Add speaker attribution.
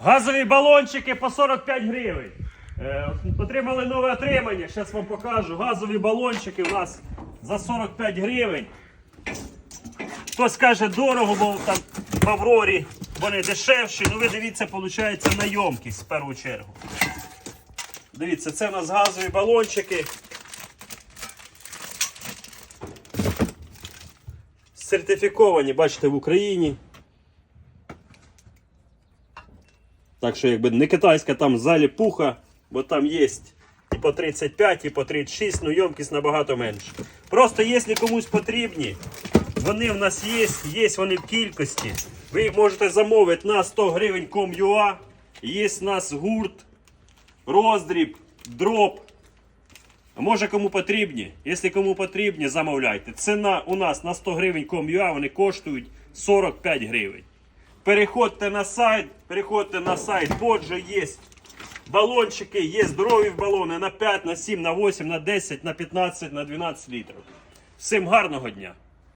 Speaker 1: Газові балончики по 45 гривень. Е, отримали нове отримання. Зараз вам покажу. Газові балончики у нас за 45 гривень. Хтось каже дорого, бо там в Аврорі вони дешевші. Ну ви дивіться, виходить, на ємкість в першу чергу. Дивіться, це у нас газові балончики. Сертифіковані, бачите, в Україні. Так що, якби не китайська там заліпуха, бо там є і по 35, і по 36, ну ємкість набагато менше. Просто якщо комусь потрібні, вони в нас є, є вони в кількості. Ви можете замовити на 100 гривень com.ua. Є в нас гурт, роздріб, дроп. Може кому потрібні? Якщо кому потрібні, замовляйте. Ціна у нас на 100 гривень com.ua, вони коштують 45 гривень. Переходьте на сайт, переходьте на сайт, Боджо є балончики, є здорові балони на 5, на 7, на 8, на 10, на 15, на 12 літрів. Всім гарного дня!